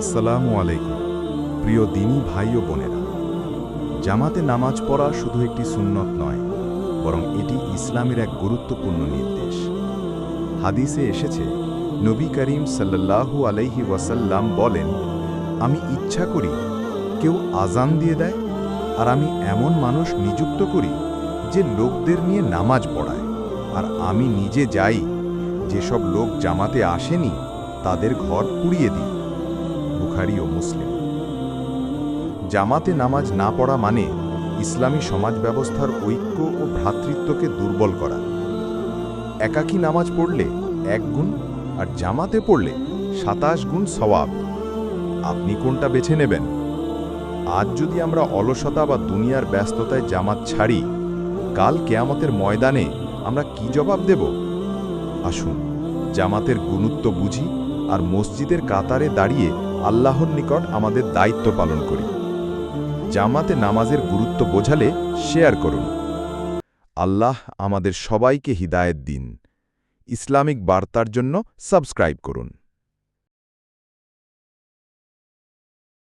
আসসালামু আলাইকুম, প্রিয় দিনী ভাই ও বোনেরা। জামাতে নামাজ পড়া শুধু একটি সুন্নত নয়, বরং এটি ইসলামের এক গুরুত্বপূর্ণ নির্দেশ। হাদিসে এসেছে, নবী করিম সাল্লাল্লাহু আলাইহি ওয়াসাল্লাম বলেন, আমি ইচ্ছা করি, কেউ আজান দিয়ে দেয়, আর আমি এমন মানুষ নিযুক্ত করি, যে লোকদের নিয়ে নামাজ পড়ায়। আর আমি নিজে যাই, যেসব লোক জামাতে আসেনি, তাদের ঘর পুড়িয়ে দিই। বুখারি ও মুসলিম। জামাতে নামাজ না পড়া মানে ইসলামী সমাজ ব্যবস্থার ঐক্য ও ভ্রাতৃত্বকে দুর্বল করা। একাকী নামাজ পড়লে এক গুণ আর জামাতে পড়লে সাতাশ গুণ সওয়াব। আপনি কোনটা বেছে নেবেন? আজ যদি আমরা অলসতা বা দুনিয়ার ব্যস্ততায় জামাত ছাড়ি, কাল কেয়ামতের ময়দানে আমরা কি জবাব দেব? আসুন, জামাতের গুরুত্ব বুঝি আর মসজিদের কাতারে দাঁড়িয়ে আল্লাহর নিকট আমাদের দায়িত্ব পালন করি। জামাতে নামাজের গুরুত্ব বোঝালে শেয়ার করুন। আল্লাহ আমাদের সবাইকে হিদায়ত দিন। ইসলামিক বার্তার জন্য সাবস্ক্রাইব করুন।